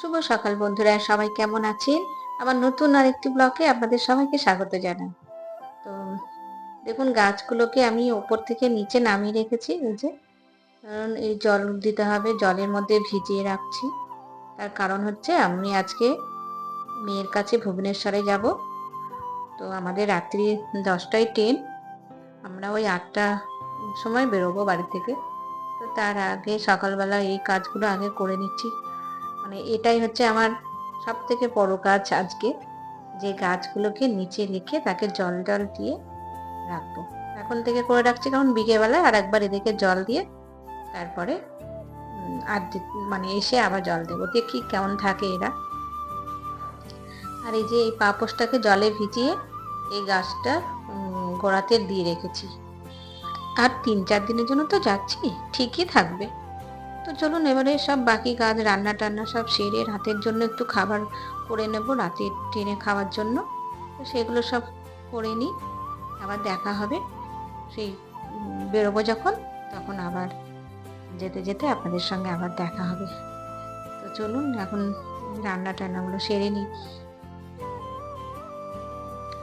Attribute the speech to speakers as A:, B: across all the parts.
A: শুভ সকাল বন্ধুরা, সবাই কেমন আছেন? আমার নতুন আরেকটি ব্লকে আপনাদের সবাইকে স্বাগত জানাই। তো দেখুন, গাছগুলোকে আমি ওপর থেকে নিচে নামিয়ে রেখেছি, এই যে। কারণ এই জল দিতে হবে, জলের মধ্যে ভিজিয়ে রাখছি। তার কারণ হচ্ছে, আমি আজকে মেয়ের কাছে ভুবনেশ্বরে যাব। তো আমাদের রাত্রি দশটায় ট্রেন। আমরা ওই আটটা সময় বেরোবো বাড়ি থেকে। তো তার আগে সকালবেলা এই কাজগুলো আগে করে নিচ্ছি। মানে এটাই হচ্ছে আমার সব থেকে বড় গাছ আজকে। যে গাছগুলোকে নিচে রেখে তাকে জল জল দিয়ে রাখব। এখন থেকে করে রাখছি কারণ বিকেলবেলায় আর একবার এদেরকে জল দিয়ে তারপরে আর মানে এসে আবার জল দেবো। দেখি কেমন থাকে এরা। আর এই যে এই পাপোশটাকে জলে ভিজিয়ে এই গাছটা গোড়াতে দিয়ে রেখেছি। আর তিন চার দিনের জন্য তো যাচ্ছি, ঠিকই থাকবে। তো চলুন এবারে সব বাকি কাজ রান্না টান্না সব সেরে রাতের জন্য একটু খাবার করে নেব রাতে ট্রেনে খাওয়ার জন্য। তো সেগুলো সব করে নিই, আবার দেখা হবে। সেই বেরোবো যখন, তখন আবার যেতে যেতে আপনাদের সঙ্গে আবার দেখা হবে। তো চলুন এখন রান্না টান্নাগুলো সেরে নিই।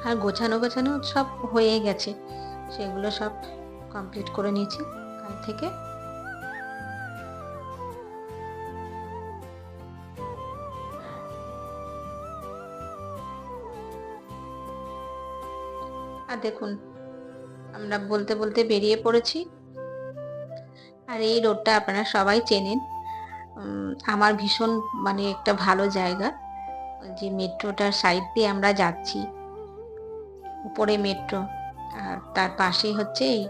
A: আর গোছানো গোছানো সব হয়ে গেছে। সেগুলো সব কমপ্লিট করে নিয়েছি কাল থেকে। আর দেখুন, আমরা বলতে বলতে বেরিয়ে পড়েছি। আর এই রোডটা আপনারা সবাই চেনেন। আমার ভীষণ মানে একটা ভালো জায়গা। যে মেট্রোটার সাইড দিয়ে আমরা যাচ্ছি, উপরে মেট্রো। আর তার পাশেই হচ্ছে এই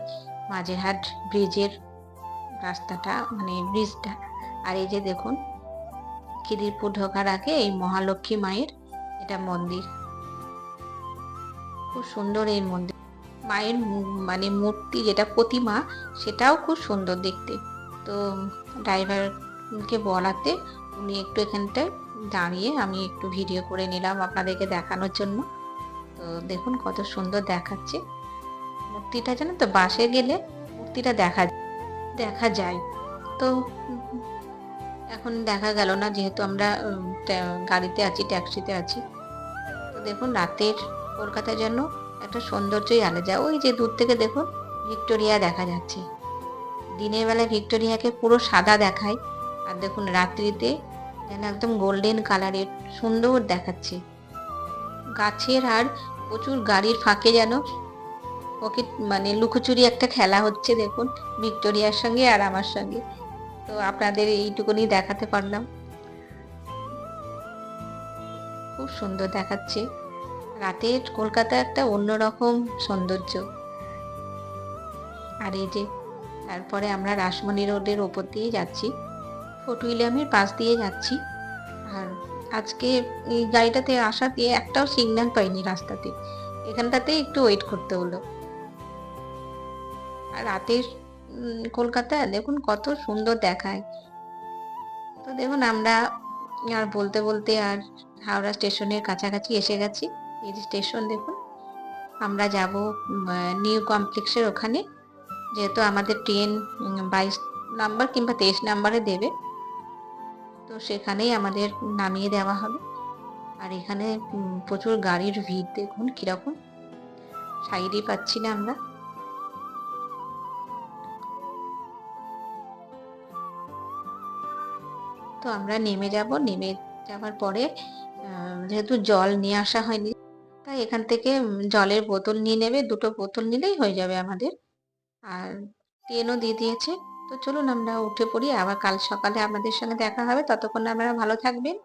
A: মাঝেরহাট ব্রিজের রাস্তাটা মানে ব্রিজটা। আর এই যে দেখুন খিদিরপুর ঢোকার আগে এই মহালক্ষ্মী মায়ের এটা মন্দির। খুব সুন্দর এই মন্দির মায়ের মানে মূর্তি যেটা প্রতিমা, সেটাও খুব সুন্দর দেখতে। তো ড্রাইভারকে বলাতে উনি একটু এখানটায় দাঁড়িয়ে আমি একটু ভিডিও করে নিলাম আপনাদেরকে দেখানোর জন্য। তো দেখুন কত সুন্দর দেখাচ্ছে। মূর্তিটা জানেন তো বাসে গেলে মূর্তিটা দেখা দেখা যায়। তো এখন দেখা গেল না, যেহেতু আমরা গাড়িতে আছি ট্যাক্সিতে আছি। তো দেখুন রাতের কলকাতা যেন একটা সৌন্দর্যই আলাদা। ওই যে দূর থেকে দেখুন ভিক্টোরিয়া দেখা যাচ্ছে। দিনের বেলায় ভিক্টোরিয়াকে পুরো সাদা দেখায়। আর দেখুন, রাত্রিতে যেন একদম গোল্ডেন কালারের সুন্দর দেখাচ্ছে। গাছের আর প্রচুর গাড়ির ফাঁকে যেন পকেট মানে লুকোচুরি একটা খেলা হচ্ছে দেখুন, ভিক্টোরিয়ার সঙ্গে আর আমার সঙ্গে। তো আপনাদের এইটুকুনি দেখাতে পারলাম। খুব সুন্দর দেখাচ্ছে। রাতের কলকাতা একটা অন্যরকম সৌন্দর্য। আর এই যে, তারপরে আমরা রাসমণি রোডের ওপর দিয়ে যাচ্ছি। ফোর্ট উইলিয়ামের পাশ দিয়ে যাচ্ছি। আর আজকে এই গাড়িটাতে আসা দিয়ে একটাও সিগন্যাল পাইনি রাস্তাতে। এখানটাতে একটু ওয়েট করতে হলো। আর রাতের কলকাতা, দেখুন কত সুন্দর দেখায়। তো দেখুন আমরা আর বলতে বলতে আর হাওড়া স্টেশনের কাছাকাছি এসে গেছি। এই স্টেশন দেখুন, আমরা যাব নিউ কমপ্লেক্সের ওখানে, যেহেতু আমাদের ট্রেন বাইশ নাম্বার কিংবা তেইশ নাম্বারে দেবে। তো সেখানেই আমাদের নামিয়ে দেওয়া হবে। আর এখানে প্রচুর গাড়ির ভিড় দেখুন, কীরকম। সাইডই পাচ্ছি না আমরা। তো আমরা নেমে যাব, নেমে যাওয়ার পরে যেহেতু জল নিয়ে আসা হয়নি তাই এখান থেকে জলের বোতল নিয়ে নেবে, দুটো বোতল নিলেই হয়ে যাবে আমাদের। আর ট্রেনও দিয়ে দিয়েছে। তো চলুন আমরা উঠে পড়ি, আবার কাল সকালে আপনাদের সঙ্গে দেখা হবে। ততক্ষণ আপনারা ভালো থাকবেন।